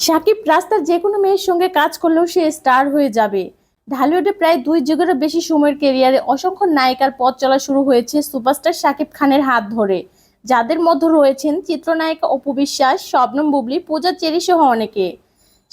সাকিব রাস্তার যে কোনো মেয়ের সঙ্গে কাজ করলেও সে স্টার হয়ে যাবে। ঢালিউডে প্রায় দুই যুগেরও বেশি সময়ের কেরিয়ারে অসংখ্য নায়িকার পথ চলা শুরু হয়েছে সুপারস্টার সাকিব খানের হাত ধরে। যাদের মধ্যে রয়েছেন চিত্রনায়িকা অপু বিশ্বাস, শবনম বুবলি, পূজা চেরি সহ অনেকে।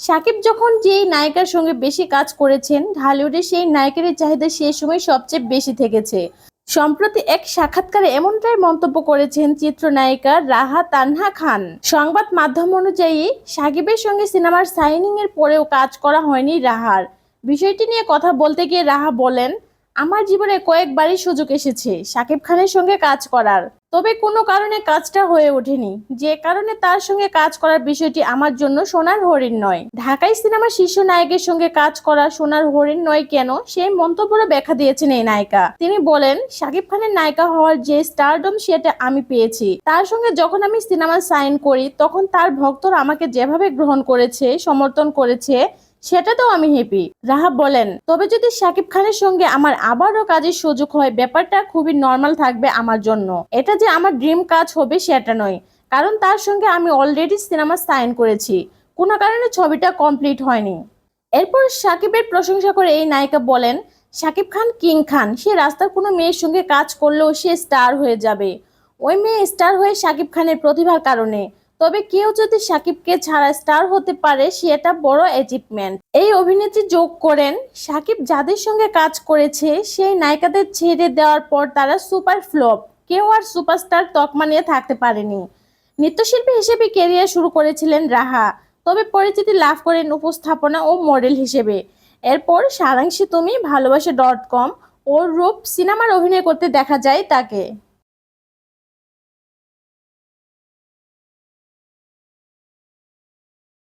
সাকিব যখন যেই নায়িকার সঙ্গে বেশি কাজ করেছেন, ঢালিউডে সেই নায়কের চাহিদা সেই সময় সবচেয়ে বেশি থেকেছে। সম্প্রতি এক সাক্ষাৎকারে এমনটাই মন্তব্য করেছেন চিত্রনায়িকা রাহা তানহা খান। সংবাদ মাধ্যম অনুযায়ী সাকিবের সঙ্গে সিনেমার সাইনিং এর পরেও কাজ করা হয়নি রাহার। বিষয়টি নিয়ে কথা বলতে গিয়ে রাহা বলেন আমার জীবনে কয়েকবারই সুযোগ এসেছে সাকিব খানের সঙ্গে কাজ করার। তবে কোনো কারণে কাজটা হয়ে ওঠেনি। যে কারণে তার সঙ্গে কাজ করার বিষয়টি আমার জন্য সোনার হরিণ নয়। ঢাকায় সিনেমার শীর্ষ নায়কের সঙ্গে কাজ করা সোনার হরিণ নয় কেন সেই মন্তব্যটা ব্যাখ্যা দিয়েছেন এই নায়িকা। তিনি বলেন, সাকিব খানের নায়িকা হওয়ার যে স্টারডম সেটা আমি পেয়েছি। তার সঙ্গে যখন আমি সিনেমা সাইন করি, তখন তার ভক্তরা আমাকে যেভাবে গ্রহণ করেছে, সমর্থন করেছে সেটাতেও আমি হ্যাপি রাহা বলেন, তবে যদি শাকিব খানের সঙ্গে আমার আবারও কাজের সুযোগ হয়, ব্যাপারটা খুবই নর্মাল থাকবে আমার জন্য। এটা যে আমার ড্রিম কাজ হবে সেটা নয়। কারণ তার সঙ্গে আমি অলরেডি সিনেমা সাইন করেছি। কোনো কারণে ছবিটা কমপ্লিট হয়নি। এরপর সাকিবের প্রশংসা করে এই নায়িকা বলেন, সাকিব খান কিং খান। সে রাস্তার কোনো মেয়ের সঙ্গে কাজ করলেও সে স্টার হয়ে যাবে। ওই মেয়ে স্টার হয়ে সাকিব খানের প্রতিভার কারণে। তবে কেউ যদি সাকিবকে ছাড়া স্টার হতে পারে, সে সেটা বড় অ্যাচিভমেন্ট এই অভিনেত্রী যোগ করেন, সাকিব যাদের সঙ্গে কাজ করেছে, সেই নায়িকাদের ছেড়ে দেওয়ার পর তারা সুপার ফ্লপ। কেউ আর সুপারস্টার তকমা নিয়ে থাকতে পারেনি। নৃত্যশিল্পী হিসেবে কেরিয়ার শুরু করেছিলেন রাহা, তবে পরিচিতি লাভ করেন উপস্থাপনা ও মডেল হিসেবে। এরপর সারাংশী তুমি ভালোবাসা ডট কম ও রূপ সিনেমার অভিনয় করতে দেখা যায় তাকে।